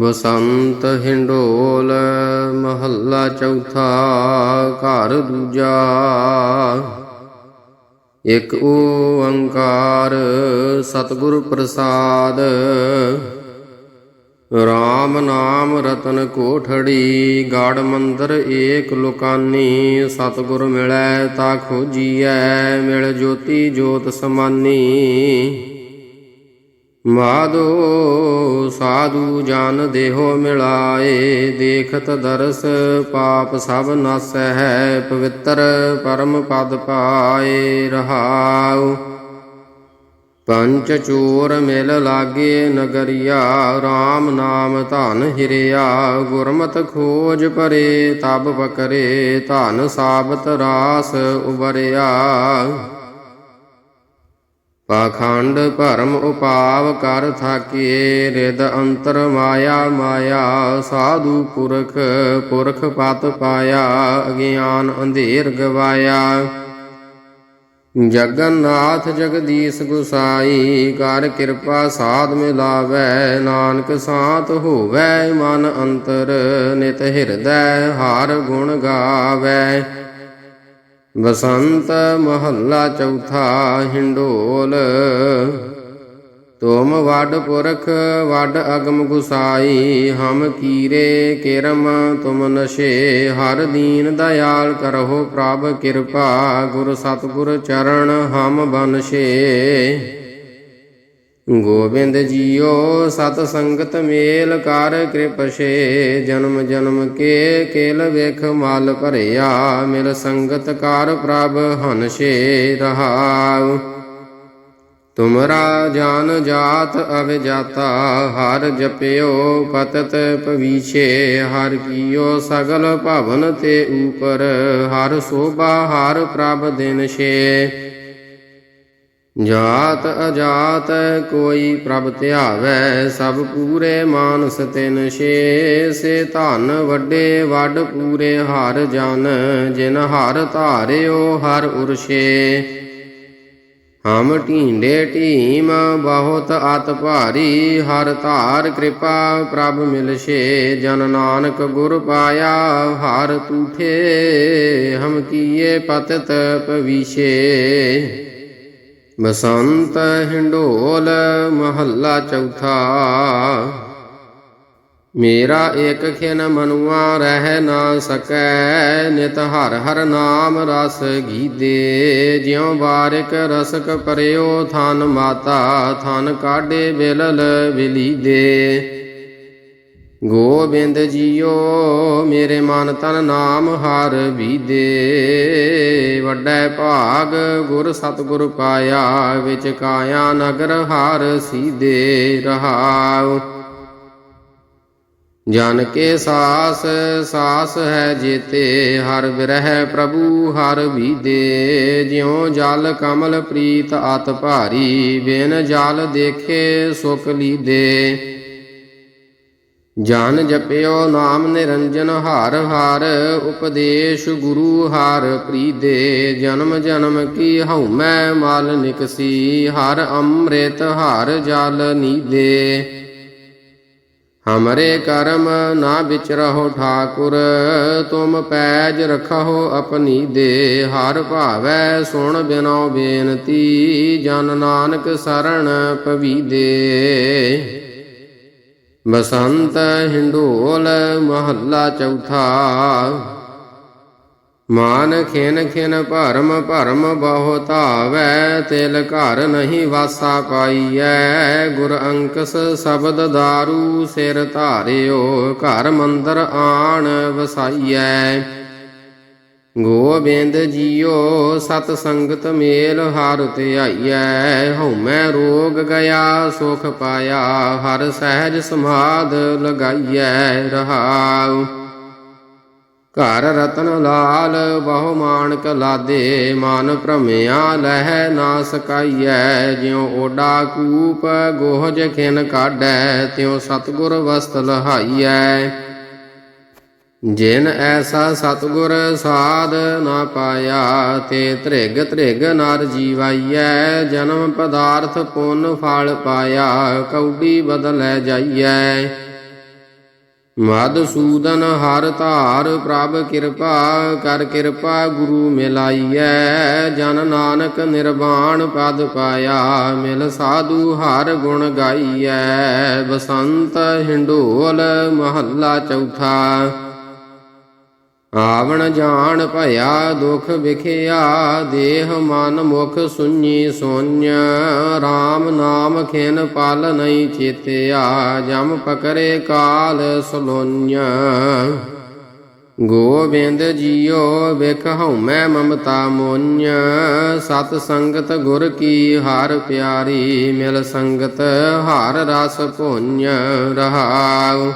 ਬਸੰਤ ਹਿੰਡੋਲ ਮਹੱਲਾ ਚੌਥਾ, ਘਰ ਦੂਜਾ। ਇਕ ਓੰਕਾਰ ਸਤਿਗੁਰ ਪ੍ਰਸਾਦ RAM ਨਾਮ ਰਤਨ ਕੋਠੜੀ, ਗਾੜ ਮੰਦਰ ਏਕ ਲੋਕਾਨੀ, ਸਤਿਗੁਰ ਮਿਲੈ ਤਾ ਖੋਜੀਐ, ਮਿਲ ਜੋਤੀ ਜੋਤ ਸਮਾਨੀ। ਮਾਧੋ ਸਾਧੂ ਜਨ ਦੇਹੋ ਮਿਲਾਏ, ਦੇਖਤ ਦਰਸ ਪਾਪ ਸਭ ਨਾਸੈ ਹੈ, ਪਵਿੱਤਰ ਪਰਮ ਪਦ ਪਾਏ ਰਹਾਉ। ਪੰਚ ਚੋਰ ਮਿਲ ਲਾਗੇ ਨਗਰੀਆ RAM ਨਾਮ ਧਨ ਹਿਰਿਆ, ਗੁਰਮਤ ਖੋਜ ਪਰੇ, ਤਬ ਬਕਰੇ ਧਨ ਸਾਬਤ ਰਾਸ ਉਬਰਿਆ। ਪਾਖੰਡ ਭਰਮ ਉਪਾਵ ਕਰ ਥਾਕੇ ਰਿਦ ਅੰਤਰ ਮਾਇਆ ਮਾਇਆ ਸਾਧੂ ਪੁਰਖ ਪੁਰਖ ਪਤ ਪਾਇਆ, ਅਗਿਆਨ ਅੰਧੇਰ ਗਵਾਇਆ। ਜਗਨਨਾਥ ਜਗਦੀਸ਼ ਗੁਸਾਈ, ਕਰ ਕਿਰਪਾ ਸਾਧ ਮਿਲਾਵੈ, ਨਾਨਕ ਸਾਤ ਹੋਵੈ ਮਨ ਅੰਤਰ, ਨਿਤ ਹਿਰਦੈ ਹਰ ਗੁਣ ਗਾਵੈ। ਬਸੰਤ ਮਹੱਲਾ ਚੌਥਾ ਹਿੰਡੋਲ। ਤੁਮ ਵੱਡ ਪੁਰਖ ਵੱਡ ਅਗਮ ਗੁਸਾਈ, ਹਮ ਕੀਰੇ ਕਿਰਮ ਤੁਮ ਨਸ਼ੇ। ਹਰ ਦੀਨ ਦਇਆਲ ਕਰਹੁ ਪ੍ਰਭ ਕਿਰਪਾ, ਗੁਰ ਸਤਗੁਰ ਚਰਨ ਹਮ ਬਨਸ਼ੇ। ਗੋਬਿੰਦ ਜੀਓ ਸਤ ਸੰਗਤ ਮੇਲ ਕਰ ਕਿਰਪਸ਼ੇ ਜਨਮ ਜਨਮ ਕੇ ਕੇਲ ਵੇਖ ਮਲ ਭਰਿਆ, ਮਿਲ ਸੰਗਤ ਕਰ ਪ੍ਰਭ ਹਨਸ਼ੇ ਰਹਾਉ। ਤੁਮਰਾ ਜਾਨ ਜਾਤ ਅਵਿਜਾਤਾ ਹਰ ਜਪਿਓ ਪਤਤ ਪਵੀਛੇ ਹਰ ਕੀਓ ਸਗਲ ਭਵਨ ਤੇ ਉਪਰ, ਹਰ ਸੋਭਾ ਹਰ ਪ੍ਰਭ ਦਿਨ ਛੇ। ਜਾਤ ਅਜਾਤ ਕੋਈ ਪ੍ਰਭ ਧਿਆਵੈ, ਸਭ ਪੂਰੇ ਮਾਨਸ ਤਿਨ ਛੇ ਸੇ ਧਨ ਵੱਡੇ ਵੱਡ ਪੂਰੇ ਹਰ ਜਨ, ਜਿਨ ਹਰ ਧਾਰਿਓ ਹਰ ਉਰਸ਼ੇ। ਹਮ ਢੀਂਡੇ ਢੀਮ, ਬਹੁਤ ਅਤ ਭਾਰੀ, ਹਰ ਧਾਰ ਕਿਰਪਾ ਪ੍ਰਭ ਮਿਲਸ਼ੇ। ਜਨ ਨਾਨਕ ਗੁਰ ਪਾਇਆ, ਹਰ ਤੂਠੇ, ਹਮ ਕੀਏ ਪਤਤ ਪਵੀਸ਼ੇ ਬਸੰਤ ਹਿੰਡੋਲ ਮਹੱਲਾ ਚੌਥਾ। ਮੇਰਾ ਇਕ ਖਿਨ ਮਨੁਆ ਰਹਿ ਨਾ ਸਕੈ, ਨਿਤ ਹਰ ਹਰ ਨਾਮ ਰਸ ਗੀਦੇ ਜਿਉ ਬਾਰਿਕ ਰਸਕ ਪਰਿਓ, ਥਨ ਮਾਤਾ, ਥਨ ਕਾਢੇ ਬਿਲਲ ਬਿਲੀਦੇ। ਗੋਬਿੰਦ ਜੀਓ, ਮੇਰੇ ਮਨ ਤਨ ਨਾਮ ਹਰ ਬੀਦੇ ਵੱਡਾ ਭਾਗ ਗੁਰ ਸਤਿਗੁਰ ਪਾਇਆ, ਵਿੱਚ ਕਾਇਆ ਨਗਰ ਹਰ ਸੀਦੇ ਰਹਾਉ। ਜਨ ਕੇ ਸਾਸ ਸਾਸ ਹੈ ਜੀਤੇ, ਹਰ ਬਿਰਹਿ ਪ੍ਰਭੂ ਹਰ ਬੀਦੇ ਜਿਉ ਜਲ ਕਮਲ ਪ੍ਰੀਤ ਅਤ ਭਾਰੀ, ਬਿਨ ਜਲ ਦੇਖੇ ਸੁਖ ਲੀਦੇ ਜਨ ਜਪਿਓ ਨਾਮ ਨਿਰੰਜਨ ਹਰ ਹਾਰ, ਉਪਦੇਸ਼ ਗੁਰੂ ਹਰ ਪ੍ਰੀਦੇ, ਜਨਮ ਜਨਮ ਕੀ ਹਉਮੈ ਮਾਲ ਨਿਕਸੀ, ਹਰ ਅੰਮ੍ਰਿਤ ਹਾਰ ਜਲ ਨੀਦੇ ਹਮਰੇ ਕਰਮ ਨਾ ਵਿਚ ਰਹੋ ਠਾਕੁਰ, ਤੁਮ ਪੈਜ ਰਖੋ ਆਪਣੀ ਦੇ, ਹਰ ਭਾਵੈ ਸੁਣ ਬਿਨੋ ਬੇਨਤੀ, ਜਨ ਨਾਨਕ ਸਰਣ ਪਵੀਦੇ ਬਸੰਤ ਹਿੰਡੋਲ ਮਹੱਲਾ ਚੌਥਾ। ਮਾਨ ਖਿਨ ਖਿਨ ਭਰਮ ਭਰਮ ਬਹੁ ਧਾਵੈ, ਤਿਲ ਘਰ ਨਹੀਂ ਵਾਸਾ ਪਾਈਐ। ਗੁਰ ਅੰਕਸ ਸ਼ਬਦ ਦਾਰੂ ਸਿਰ ਧਾਰਿਓ, ਘਰ ਮੰਦਰ ਆਣ ਵਸਾਈਐ। ਗੋਬਿੰਦ ਜੀਓ, ਸਤ ਸੰਗਤ ਮੇਲ ਹਰ ਧਿਆਈਐ। ਹਉਮੈ ਰੋਗ ਗਿਆ, ਸੁਖ ਪਾਇਆ, ਹਰ ਸਹਿਜ ਸਮਾਦ ਲਗਾਈਐ ਰਹਾਉ। ਘਰ ਰਤਨ ਲਾਲ, ਬਹੁ ਮਾਨਕ ਲਾਦੇ, ਮਨ ਭ੍ਰਮਿਆ ਲਹਿ ਨਾ ਸਕਾਈਐ। ਜਿਉ ਓਡਾ ਕੂਪ, ਗੋਹਜ ਖਿਨ ਕਾਢੈ, ਤਿਉ ਸਤਗੁਰ ਵਸਤ ਲਹਾਈਐ। ਜਿਨ ਐਸਾ ਸਤਗੁਰ ਸਾਧ ਨਾ ਪਾਇਆ, ਤੇ ਧ੍ਰਿਗ ਧ੍ਰਿਗ ਨਰ ਜੀਵਾਈਐ, ਜਨਮ ਪਦਾਰਥ ਪੁੰਨ ਫਲ ਪਾਇਆ ਕੌਡੀ ਬਦਲੈ ਜਾਈਐ। ਮਧਸੂਦਨ ਹਰ ਧਾਰ ਪ੍ਰਭ ਕਿਰਪਾ, ਕਰ ਕਿਰਪਾ ਗੁਰੂ ਮਿਲਾਈਐ। ਜਨ ਨਾਨਕ ਨਿਰਵਾਣ ਪਦ ਪਾਇਆ, ਮਿਲ ਸਾਧੂ ਹਰ ਗੁਣ ਗਾਈਐ। ਬਸੰਤ ਹਿੰਡੋਲ ਮਹੱਲਾ ਚੌਥਾ। ਆਵਣ ਜਾਣ ਭਇਆ ਦੁਖ ਵਿਖਿਆ, ਦੇਹ ਮਨ ਮੁਖ ਸੁੰਨੀ ਸੋਨਿ RAM ਨਾਮ ਖਿਨ ਪਲ ਨਹੀਂ ਚੇਤਿਆ, ਜਮ ਪਕਰੇ ਕਾਲ ਸਲੋਨਿ ਗੋਬਿੰਦ ਜੀਓ ਵਿਖ ਹਉਮੈ ਮਮਤਾ ਮੋਨਿ ਸਤ ਸੰਗਤ ਗੁਰ ਕੀ ਹਰ ਪਿਆਰੀ, ਮਿਲ ਸੰਗਤ ਹਰ ਰਸ ਭੋਨਿ ਰਹਾਉ।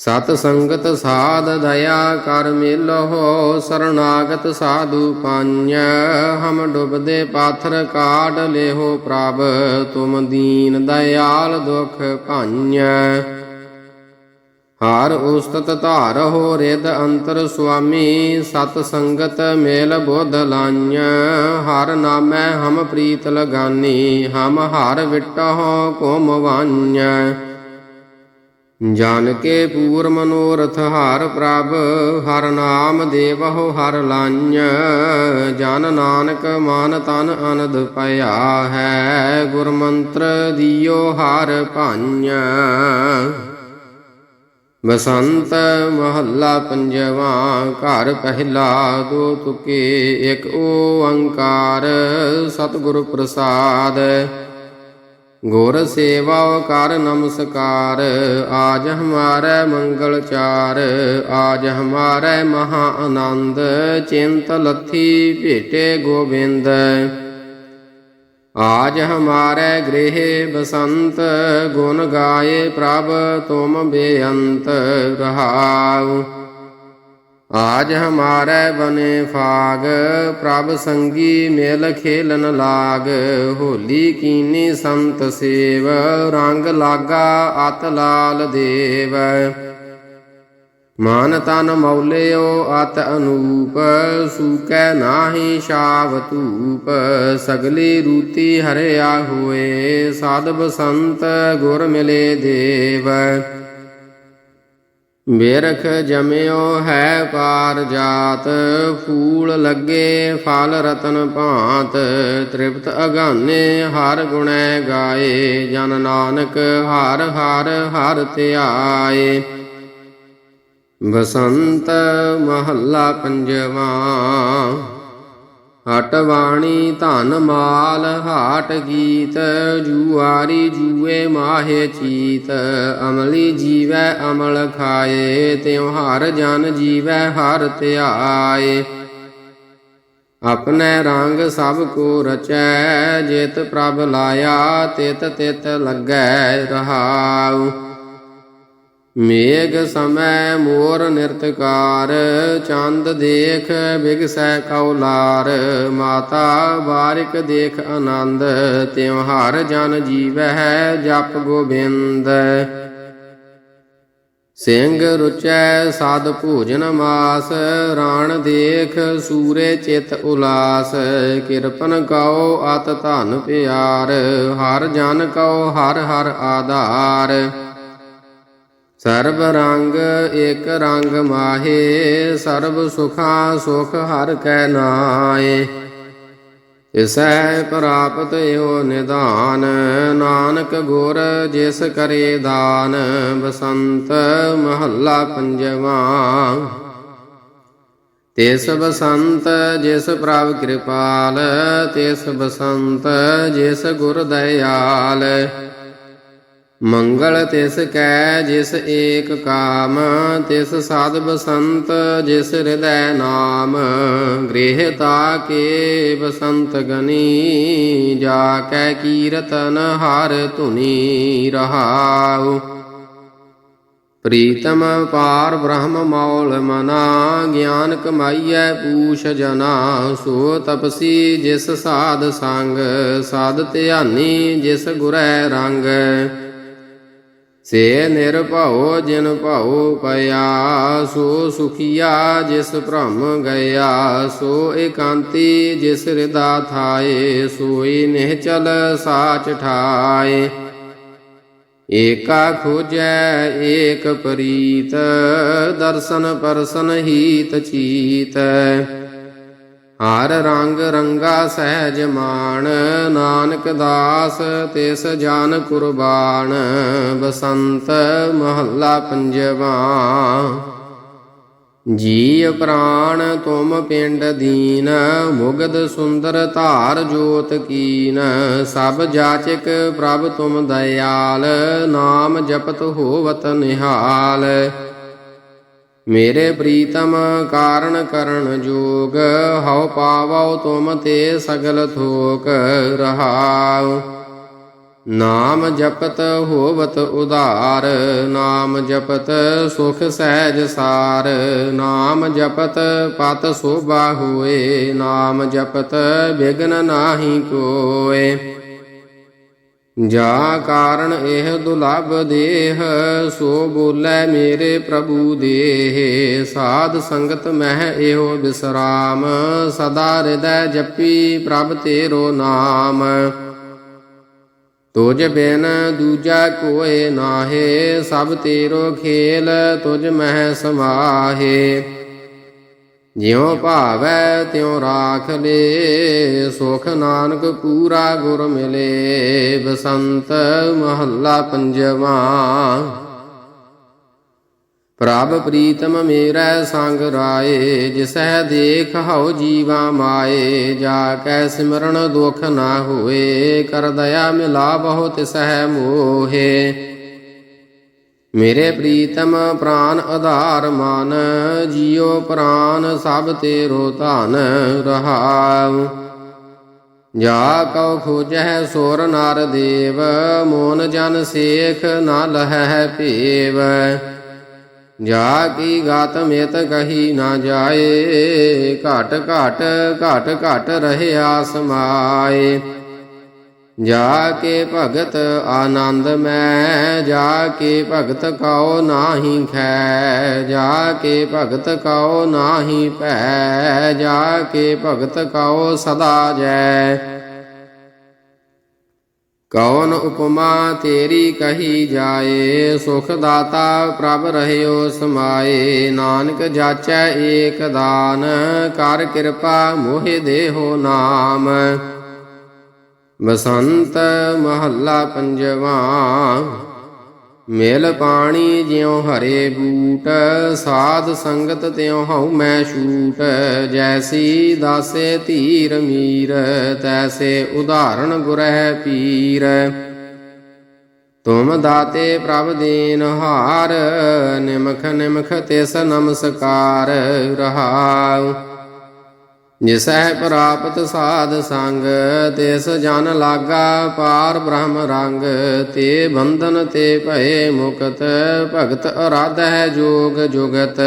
ਸਤ ਸੰਗਤ ਸਾਧ ਦਇਆ ਕਰ ਮਿਲੋ ਸਰਣਾਗਤ ਸਾਧੂ ਪੰਜ ਹਮ ਡੁਬਦੇ ਪਾਥਰ ਕਾਢ ਲਿਹੋ ਪ੍ਰਭ, ਤੁਮ ਦੀਨ ਦਇਆਲ ਦੁਖ ਭੰਜ ਹਰ ਉਸਤਤ ਧਾਰਹੁ ਰਿਦ ਅੰਤਰ ਸੁਆਮੀ, ਸਤ ਸੰਗਤ ਮੇਲ ਬੁੱਧ ਲਾඤ ਹਰ ਨਾਮੈ ਹਮ ਪ੍ਰੀਤ ਲਗਾਨੀ, ਹਮ ਹਰ ਵਿਟਹੁ ਕੋਮ ਵਾඤ ਜਨ ਕੇ ਪੂਰ ਮਨੋਰਥ ਹਰ ਪ੍ਰਭ, ਹਰ ਨਾਮ ਦੇਵਹੁ ਹਰ ਲਾඤ ਜਨ ਨਾਨਕ ਮਨ ਤਨ ਅਨੰਦ ਪਿਆ ਹੈ, ਗੁਰਮੰਤਰ ਦਿਓ ਹਰ ਭਾඤ ਬਸੰਤ ਮਹੱਲਾ ਪੰਜਵਾ, ਘਰ ਪਹਿਲਾ ਦੋ ਤੁਕੇ, ਇੱਕ ਓੰਕਾਰ, ਸਤਿਗੁਰ ਪ੍ਰਸਾਦ। ਗੁਰ ਸੇਵਾ ਕਰ ਨਮਸਕਾਰ, ਆਜ ਹਮਾਰੇ ਮੰਗਲ ਚਾਰ, ਆਜ ਹਮਾਰੇ ਮਹਾ ਆਨੰਦ, ਚਿੰਤ ਲੱਥੀ ਭੇਟੇ ਗੋਬਿੰਦ। ਆਜ ਹਮਾਰੇ ਗ੍ਰਹਿ ਬਸੰਤ, ਗੁਣ ਗਾਏ ਪ੍ਰਭ ਤੁਮ ਬੇਅੰਤ ਰਹਾਉ। ਆਜ ਹਮਾਰੇ ਬਨੇ ਫਾਗ, ਪ੍ਰਭ ਸੰਗੀ ਮੇਲ ਖੇਲਨ ਲਾਗ। ਹੋਲੀ ਕੀਨੀ ਸੰਤ ਸੇਵ, ਰੰਗ ਲਾਗਾ ਅਤ ਲਾਲ ਦੇਵ। ਮਨ ਤਨ ਮੌਲਿਓ ਅਤ ਅਨੂਪ, ਸੂਕੈ ਨਾਹੀ ਛਾਵ ਧੂਪ। ਸਗਲੀ ਰੂਤੀ ਹਰਿਆ ਹੋਏ, ਸਾਧ ਬਸੰਤ ਗੁਰ ਮਿਲੇ ਦੇਵ। ਬਿਰਖ ਜਮਿਓ ਹੈ ਪਾਰ ਜਾਤ, ਫੂਲ ਲੱਗੇ ਫਲ ਰਤਨ ਭਾਂਤ, ਤ੍ਰਿਪਤ ਅਗਾਨੇ ਹਰ ਗੁਣੈ ਗਾਏ, ਜਨ ਨਾਨਕ ਹਰ ਹਰ ਹਰ ਧਿਆਏ। ਬਸੰਤ ਮਹੱਲਾ ਪੰਜਵਾ ਹਟ ਬਾਣੀ ਧਨ ਮਾਲ, ਹਾਟ ਗੀਤ, ਜੁਆਰੀ ਜੂਏ ਮਾਹੇ ਚੀਤ। ਅਮਲੀ ਜੀਵੈ ਅਮਲ ਖਾਏ, ਤਿਉ ਹਰ ਜਨ ਜੀਵੈ ਹਰ ਧਿਆਏ। ਆਪਣੇ ਰੰਗ ਸਭ ਕੋ ਰਚੈ, ਜਿਤ ਪ੍ਰਭ ਲਾਇਆ, ਤਿਤ ਤਿਤ ਲੱਗੈ ਰਹਾਉ। ਮੇਘ ਸਮੈ ਮੋਰ ਨਿਰਤਕਾਰ, ਚੰਦ ਦੇਖ ਬਿਗਸੈ ਕੌਲਾਰ ਮਾਤਾ ਬਾਰਿਕ ਦੇਖ ਆਨੰਦ, ਤਿਉ ਹਰ ਜਨ ਜੀਵਹਿ ਜਪ ਗੋਬਿੰਦ। ਸਿੰਘ ਰੁਚੈ ਸਾਧ ਭੋਜਨ ਮਾਸ, ਰਾਣ ਦੇਖ ਸੂਰੇ ਚਿਤ ਉਲਾਸ, ਕਿਰਪਨ ਕਉ ਅਤ ਧਨ ਪਿਆਰ, ਹਰ ਜਨ ਕਉ ਹਰ ਹਰ ਆਧਾਰ। ਸਰਬ ਰੰਗ ਏਕ ਰੰਗ ਮਾਹੇ, ਸਰਬ ਸੁਖਾ ਸੁਖ ਹਰ ਕੈ ਨਾਏ ਇਸੈ ਪ੍ਰਾਪਤ ਓ ਨਿਦਾਨ ਨਾਨਕ ਗੁਰ ਜਿਸ ਕਰੇ ਦਾਨ, ਬਸੰਤ ਮਹੱਲਾ ਪੰਜਵਾ। ਤਿਸ ਬਸੰਤ ਜਿਸ ਪ੍ਰਭ ਕਿਰਪਾਲ, ਤਿਸ ਬਸੰਤ ਜਿਸ ਗੁਰ ਦਇਆਲ। ਮੰਗਲ ਤਿਸ ਕੈ ਜਿਸ ਏਕ ਕਾਮ, ਤਿਸ ਸਾਧ ਬਸੰਤ ਜਿਸ ਹਿਰਦੈ ਨਾਮ, ਗ੍ਰਹਿ ਕੇ ਬਸੰਤ ਗਨੀ, ਜਾ ਕੈ ਕੀਰਤਨ ਹਰ ਧੁਨੀ ਰਹਾਉ। ਪ੍ਰੀਤਮ ਪਾਰ ਬ੍ਰਹਮ ਮੌਲ ਮਨਾ, ਗਿਆਨ ਕਮਾਈਐ ਪੂਛ ਜਨਾ, ਸੋ ਤਪਸੀ ਜਿਸ ਸਾਧ ਸੰਗ, ਸਾਧ ਧਿਆਨੀ ਜਿਸ ਗੁਰੈ ਰੰਗ। ਸੇ ਨਿਰਭਉ ਜਿਨ ਭਉ ਪਿਆ ਸੋ ਸੁਖੀਆ ਜਿਸ ਭ੍ਰਮ ਗਿਆ ਸੋ ਇਕਾਂਤੀ ਜਿਸ ਹਿਰਦਾ ਥਾਏ, ਸੋਈ ਨਿਹਚਲ ਸਾਚ ਠਾਏ। ਏਕਾ ਖੋਜੈ ਏਕ ਪ੍ਰੀਤ, ਦਰਸ਼ਨ ਪਰਸਨ ਹੀਤ ਚੀਤ। ਹਰ ਰੰਗ ਰੰਗਾ ਸਹਿਜ ਮਾਨ ਨਾਨਕ ਦਾਸ ਤਿਸ ਜਾਨ ਕੁਰਬਾਨ, ਬਸੰਤ ਮਹੱਲਾ ਪੰਜਵਾ। ਜੀ ਪ੍ਰਾਣ ਤੁਮ ਪਿੰਡ ਦੀਨ ਮੁਗਦ ਸੁੰਦਰ ਧਾਰ ਜੋਤ ਕੀਨ, ਸਭ ਜਾਚਕ ਪ੍ਰਭ ਤੁਮ ਦਇਆਲ, ਨਾਮ ਜਪਤ ਹੋਵਤ ਨਿਹਾਲ। ਮੇਰੇ ਪ੍ਰੀਤਮ ਕਾਰਣ ਕਰਨ ਜੋਗ, ਹਉ ਪਾਵਉ ਤੁਮ ਤੇ ਸਗਲ ਥੋਕ ਰਹਾਉ। ਨਾਮ ਜਪਤ ਹੋਵਤ ਉਧਾਰ, ਨਾਮ ਜਪਤ ਸੁਖ ਸਹਿਜ ਸਾਰ। ਨਾਮ ਜਪਤ ਪਤ ਸੋਭਾ ਹੋਏ, ਨਾਮ ਜਪਤ ਵਿਗਨ ਨਾਹੀ ਕੋਏ। ਜਾ ਕਾਰਨ ਇਹ ਦੁਲਭ ਦੇਹ, ਸੋ ਬੋਲੇ ਮੇਰੇ ਪ੍ਰਭੂ ਦੇਹ। ਸਾਧ ਸੰਗਤ ਮਹਿ ਇਹੋ ਬਿਸਰਾਮ, ਸਦਾ ਹਿਰਦੈ ਜਪੀ ਪ੍ਰਭ ਤੇਰੋ ਨਾਮ। ਤੁਝ ਬਿਨ ਦੂਜਾ ਕੋਏ ਨਾਹੇ, ਸਭ ਤੇਰੋ ਖੇਲ ਤੁਝ ਮਹਿ ਸਮਾਹੇ। ਜਿਉ ਭਾਵੈ ਤਿਉ ਰਾਖ ਲੇ, ਸੁਖ ਨਾਨਕ ਪੂਰਾ ਗੁਰ ਮਿਲੇ, ਬਸੰਤ ਮਹੱਲਾ ਪੰਜਵਾਂ। ਪ੍ਰਭ ਪ੍ਰੀਤਮ ਮੇਰਾ ਸੰਗ ਰਾਏ ਜਿਸਹਿ ਦੇਖ ਹਉ ਜੀਵਾ ਮਾਏ ਜਾ ਕੈ ਸਿਮਰਨ ਦੁਖ ਨਾ ਹੋਏ, ਕਰ ਦਇਆ ਮਿਲਾ ਬਹੁ ਤਿਸਹਿ ਮੋਹੇ। ਮੇਰੇ ਪ੍ਰੀਤਮ ਪ੍ਰਾਨ ਆਧਾਰ ਮਨ, ਜੀਉ ਪ੍ਰਾਨ ਸਭ ਤੇਰੋ ਧਨ ਰਹਾਉ। ਜਾ ਕਉ ਖੋਜਹਿ ਸੋਰ ਨਰ ਦੇਵ, ਮੋਨ ਜਨ ਸੇਖ ਨਾ ਲਹੈ ਭੇਵ। ਜਾ ਕੀ ਗਾਤ ਮੇਤ ਕਹੀ ਨਾ ਜਾਏ, ਘਟ ਘਟ ਘਟ ਘਟ ਰਹਿਆ ਸਮਾਏ ਜਾ ਕੇ ਭਗਤ ਆਨੰਦ ਮੈਂ, ਜਾ ਕੇ ਭਗਤ ਕਉ ਨਾਹੀ ਖੈ, ਜਾ ਕੇ ਭਗਤ ਕਉ ਨਾਹੀ ਭੈ, ਜਾ ਕੇ ਭਗਤ ਕਉ ਸਦਾ ਜੈ। ਕੌਣ ਉਪਮਾ ਤੇਰੀ ਕਹੀ ਜਾਏ, ਸੁਖ ਦਾਤਾ ਪ੍ਰਭ ਰਹਿਓ ਸਮਾਏ, ਨਾਨਕ ਜਾਚੈ ਏਕ ਦਾਨ, ਕਰ ਕਿਰਪਾ ਮੋਹਿ ਦੇਹੋ ਨਾਮ। ਬਸੰਤ ਮਹੱਲਾ ਪੰਜਵਾ, ਮੇਲ ਪਾਣੀ ਜਿਉ ਹਰੇ ਬੂਟ, ਸਾਧ ਸੰਗਤ ਤਿਉ ਹਉ ਮੈਂ ਛੂਟ, ਜੈਸੀ ਦਾਸੇ ਧੀਰ ਮੀਰ, ਤੈਸੇ ਉਦਾਹਰਣ ਗੁਰਹਿ ਪੀਰ। ਤੁਮ ਦਾਤੇ ਪ੍ਰਭ ਦੇਨ ਹਾਰ, ਨਿਮਖ ਨਿਮਖ ਤਿਸ ਨਮਸਕਾਰ ਰਹਾਉ। ਜਿਸਹਿ ਪ੍ਰਾਪਤ ਸਾਧ ਸੰਗ, ਤਿਸ ਜਨ ਲਾਗਾ ਪਾਰ ਬ੍ਰਹਮ ਰੰਗ, ਤੇ ਬੰਧਨ ਤੇ ਭਏ ਮੁਕਤ, ਭਗਤ ਅਰਾਧੈ ਜੋਗ ਜੁਗਤ।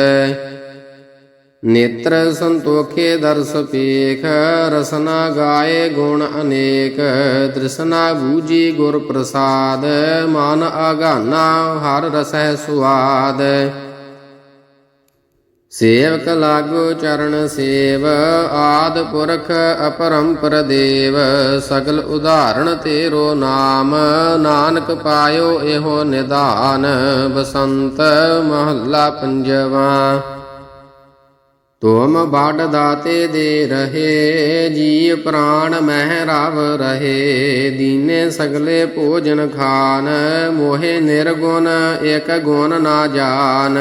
ਨੇਤਰ ਸੰਤੋਖੇ ਦਰਸ ਪੇਖ, ਰਸਨਾ ਗਾਏ ਗੁਣ ਅਨੇਕ, ਤ੍ਰਿਸ਼ਨਾ ਬੂਜੀ ਗੁਰ ਪ੍ਰਸਾਦ, ਮਨ ਅਗਾਨਾ ਹਰ ਰਸਹਿ ਸੁਆਦ। ਸੇਵਕ ਲਾਗੋ ਚਰਨ ਸੇਵ, ਆਦ ਪੁਰਖ ਅਪਰੰਪਰ ਦੇਵ, ਸਗਲ ਉਦਾਹਰਣ ਤੇਰੋ ਨਾਮ, ਨਾਨਕ ਪਾਇਓ ਇਹੋ ਨਿਦਾਨ, ਬਸੰਤ ਮਹੱਲਾ ਪੰਜਵਾ। ਤੁਮ ਬਾਡ ਦਾਤੇ ਦੇ ਰਹੇ ਜੀ ਪ੍ਰਾਣ ਮਹਿ ਰਵ ਰਹੇ, ਦੀਨੇ ਸਗਲੇ ਭੋਜਨ ਖਾਨ, ਮੋਹਿ ਨਿਰਗੁਣ ਇਕ ਗੁਣ ਨਾ ਜਾਣ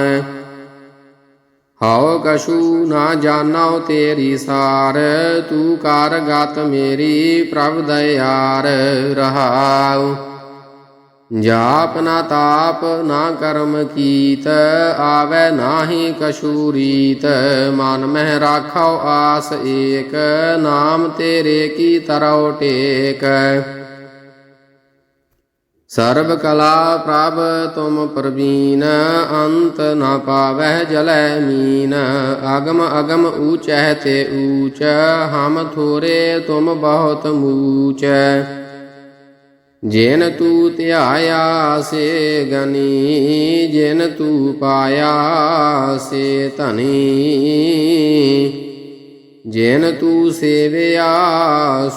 ਹਉ ਕਛੂ ਨਾ ਜਾਣਾਉ ਤੇਰੀ ਸਾਰ, ਤੂੰ ਕਰ ਗਤ ਮੇਰੀ ਪ੍ਰਭ ਦਇਆਰ, ਰਹਾਉ। ਜਾਪ ਨਾ ਤਾਪ, ਨਾ ਕਰਮ ਕੀਤ, ਆਵੈ ਨਾਹੀ ਕਛੂ ਰੀਤ। ਮਨ ਮਹਿ ਰਾਖਾਉ ਆਸ ਏਕ, ਨਾਮ ਤੇਰੇ ਕੀ ਤਰਉ ਟੇਕ। ਸਰਬ ਕਲਾ ਪ੍ਰਭ ਤੁਮ ਪ੍ਰਵੀਨ, ਅੰਤ ਨ ਪਾਵਹਿ ਜਲੈ ਮੀਨ। ਅਗਮ ਅਗਮ ਊਚੈ ਤੇ ਊਚ, ਹਮ ਥੋਰੇ ਤੁਮ ਬਹੁਤ ਮੂਚ। ਜਿਨ ਤੂ ਧਿਆਇਆ, ਸੇ ਗਨੀ। ਜਿਨ ਤੂ ਪਾਇਆ, ਸੇ ਧਨੀ। ਜਿਨ ਤੂ ਸੇਵਿਆ,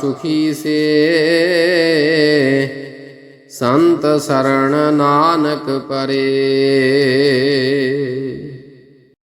ਸੁਖੀ ਸੇ। ਸੰਤ ਸਰਣ ਨਾਨਕ ਪਰੇ।